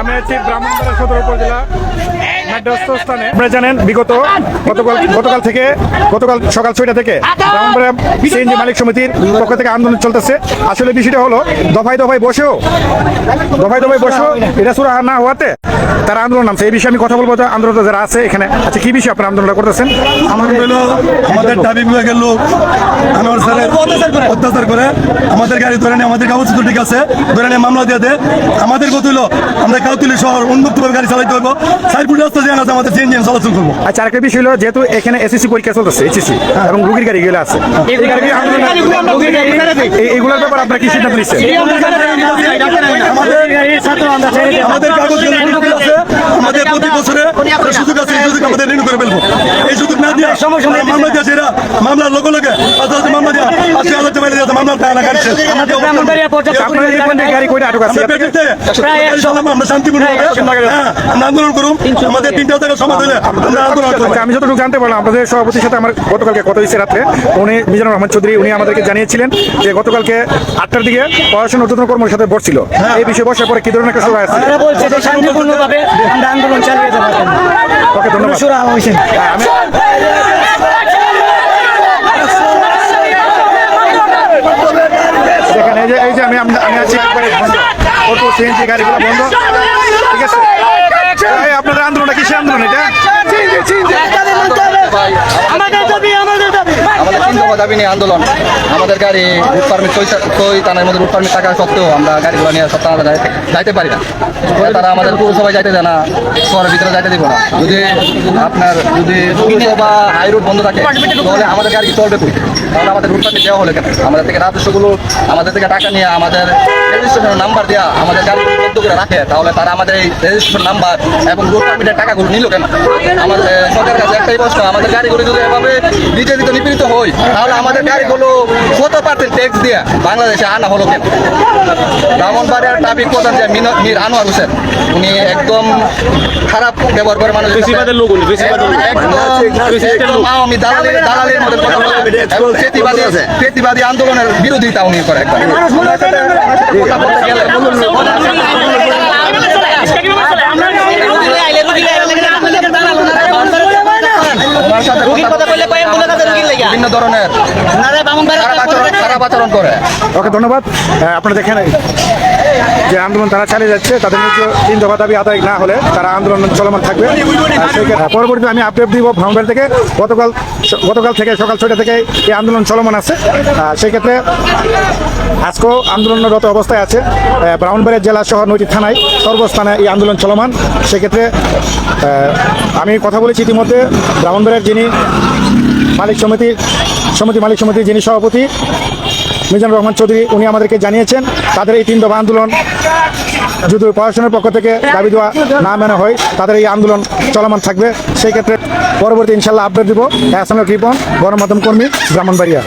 আমি উপজেলা স্থানে। জানেন গতকাল থেকে গতকাল সকাল ছয়টা থেকে মালিক সমিতির থেকে আন্দোলন চলতেছে। আসলে বিষয়টা হলো, দফায় দফায় বসেও দফায় দফায় বসেও এটা সুরাহা না হওয়াতে তারা আন্দোলন নামছে। এই বিষয়ে আমি কথা বলব আন্দোলন যারা আছে এখানে। আচ্ছা কি বিষয়ে আপনারা আন্দোলনটা করতেছেন? আমাদের হলো আমাদের দাবি বিভাগের লোক আনোয়ার স্যারের অত্যাচার করে আমাদের গাড়ি ধরে নিয়ে আমাদের কাগজ ঠিক আছে ধরে নিয়ে মামলা দিয়ে দেয় আমাদের কথা হলো আমরা কাউতুলি শহর উন্মুক্তভাবে গাড়ি চালাইতে পারব। সাইডপুর রাস্তা দিয়ে আছে আমাদের চেঞ্জ চলাচল করব। আচ্ছা আরেকটা বিষয় হলো যেহেতু এখানে এসএসসি পরীক্ষা চলতেছে এইচএসসি এবং রুগীর গাড়ি গুলো আছে এইগুলোর ব্যাপার আপনারা কি সিদ্ধান্ত নিচ্ছেন? আমাদের কাগজ ঠিক আছে আমাদের প্রতি বছরে একটা সুযোগ আছে এই সুযোগ আমাদের রিনিউ করে ফেলব। এই সুযোগ না দিয়ে মামলা এরা মামলার লোক লোকে পাঁচ হাজার মামলা দিয়ে। আশি হাজার টাকা দিয়েছে মামলা দেয় না আছে। আমরা হ্যাঁ, আন্দোলন করুন আমাদের তিনটা আন্দোলন করব আচ্ছা, আমি যতটুকু জানতে পারলাম আপনাদের সভাপতির সাথে আমার গতকালকে কথা হয়েছে রাত্রে। উনি মিজানুর রহমান চৌধুরী উনি আমাদেরকে জানিয়েছিলেন যে গতকালকে আটটার দিকে পড়াশোনা ঊর্ধ্বতন কর্মের সাথে বসছিল এই বিষয়ে বসার পরে কি ধরনের একটা সভা আছে? তারা বলছে যে শান্তিপূর্ণভাবে আমরা আন্দোলন চালিয়ে যাব। ওকে ধন্যবাদ। দেখেন এই যে এই যে আমি আমি আছি একবারে বন্ধ। অটো সিএনজি গাড়িগুলো বন্ধ। ঠিক আছে। আপনাদের আন্দোলনটা কিসের আন্দোলন এটা আমাদের দাবি আমাদের দাবি দফা দাবি নিয়ে আন্দোলন। আমাদের গাড়ি রুট পারমিট কই থানার মধ্যে রুট পারমিট থাকা সত্ত্বেও আমরা গাড়িগুলো নিয়ে সপ্তাহ যাইতে পারি না। তারা আমাদের পৌরসভায় যাইতে দেয় না, শহরের ভিতরে যাইতে দিব না। যদি আপনার যদি পৌরসভা হাই রুট বন্ধ থাকে, তাহলে আমাদের গাড়ি চলবে তাহলে আমাদের রুট পারমিট দেওয়া হলে কেন? আমাদের থেকে রাজস্বগুলো আমাদের থেকে টাকা নিয়ে আমাদের রেজিস্ট্রেশন নাম্বার দেওয়া আমাদের গাড়ি বন্ধ করে রাখে তাহলে তারা আমাদের এই রেজিস্ট্রেশন নাম্বার এবং রুট পারমিটের টাকাগুলো নিল কেন? আমাদের সরকারের কাছে একটাই প্রশ্ন আমাদের গাড়িগুলো যদি এভাবে নির্যাতিত নিপীড়িত হয় তাহলে আমাদের গাড়িগুলো কত পার্সেন্ট ট্যাক্স দিয়ে বাংলাদেশে আনা হলো কেন? ব্রাহ্মণবাড়িয়ার ট্রাফিক প্রধান যে মিন- মীর আনোয়ার হোসেন উনি একদম খারাপ ব্যবহার করে মানুষ লোক আমি দালালের দালালের মধ্যে কথা বলে প্রতিবাদী প্রতিবাদী আন্দোলনের বিরোধিতা উনি করে বিভিন্ন ধরনের খারাপ আচরণ করে। ওকে ধন্যবাদ। আপনারা দেখেন যে আন্দোলন তারা চালিয়ে যাচ্ছে তাদের নিজ তিন দফা দাবি আদায় না হলে তারা আন্দোলন চলমান থাকবে। পরবর্তীতে আমি আপডেট দিব ভাঙবের থেকে। গতকাল গতকাল থেকে সকাল ছয়টা থেকে এই আন্দোলন চলমান আছে। আহ, সেই ক্ষেত্রে আজকেও আন্দোলনরত অবস্থায় আছে। ব্রাহ্মণবাড়িয়া জেলা শহর নৈতিক থানায় সর্বস্থানে এই আন্দোলন চলমান। সেক্ষেত্রে আমি কথা বলেছি ইতিমধ্যে। ব্রাহ্মণবাড়িয়ার যিনি মালিক সমিতি সমিতি মালিক সমিতির যিনি সভাপতি মিজানুর রহমান চৌধুরী, উনি আমাদেরকে জানিয়েছেন তাদের এই তিন দফা আন্দোলন যদি প্রশাসনের পক্ষ থেকে দাবি দেওয়া না মেনে হয়, তাদের এই আন্দোলন চলমান থাকবে। সেই ক্ষেত্রে পরবর্তী ইনশাল্লাহ আপডেট দিব। হ্যাঁ রিপন, গণমাধ্যম কর্মী, ব্রাহ্মণবাড়িয়া।